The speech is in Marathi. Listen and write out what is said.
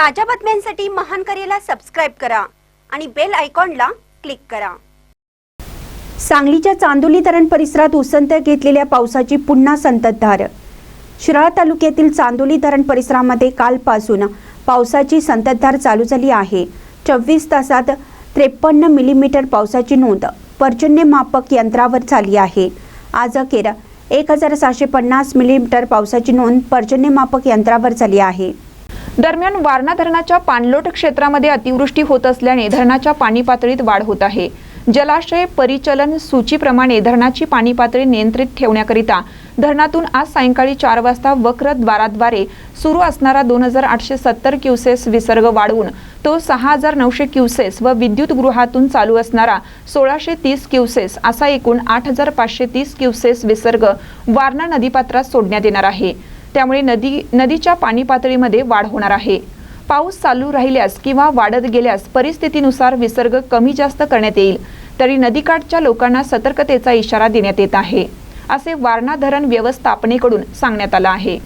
ताज्या बातम्यांसाठी महान करेला सबस्क्राईब करा आणि बेल आयकॉनला क्लिक करा. सांगलीच्या चांदोली धरण परिसरात उसंत घेतलेल्या पावसाची पुन्हा संततधार. शिराळा तालुक्यातील चांदोली धरण परिसरामध्ये कालपासून पावसाची संततधार चालू झाली आहे. चोवीस तासात त्रेपन्न मिलीमीटर पावसाची नोंद पर्जन्यमापक यंत्रावर झाली आहे. आज अखेर एक हजार सहाशे पन्नास मिलीमीटर पावसाची नोंद पर्जन्यमापक यंत्रावर झाली आहे. दरम्यान वारणा धरणाच्या पाणलोट क्षेत्रामध्ये अतिवृष्टी होत असल्याने धरणाच्या पाणी पातळीत वाढ होत आहे. जलाशय परिचलन सूचीप्रमाणे धरणाची पाणी पातळी नियंत्रित ठेवण्याकरिता धरणातून आज सायंकाळी चार वाजता वक्र द्वाराद्वारे सुरू असणारा दोन हजार आठशे सत्तर क्युसेस विसर्ग वाढवून तो सहा हजार नऊशे क्युसेस व विद्युत गृहातून चालू असणारा सोळाशे तीस क्युसेस असा एकूण आठ हजार पाचशे तीस क्युसेस विसर्ग वारणा नदीपात्रात सोडण्यात येणार आहे. त्यामुळे नदी नदीच्या पाणी पातळीमध्ये वाढ होणार आहे. पाऊस चालू राहिल्यास किंवा वाढत गेल्यास परिस्थितीनुसार विसर्ग कमी जास्त करण्यात येईल तरी नदीकाठच्या लोकांना सतर्कतेचा इशारा देण्यात येत आहे असे वारणा धरण व्यवस्थापनेकडून सांगण्यात आलं आहे.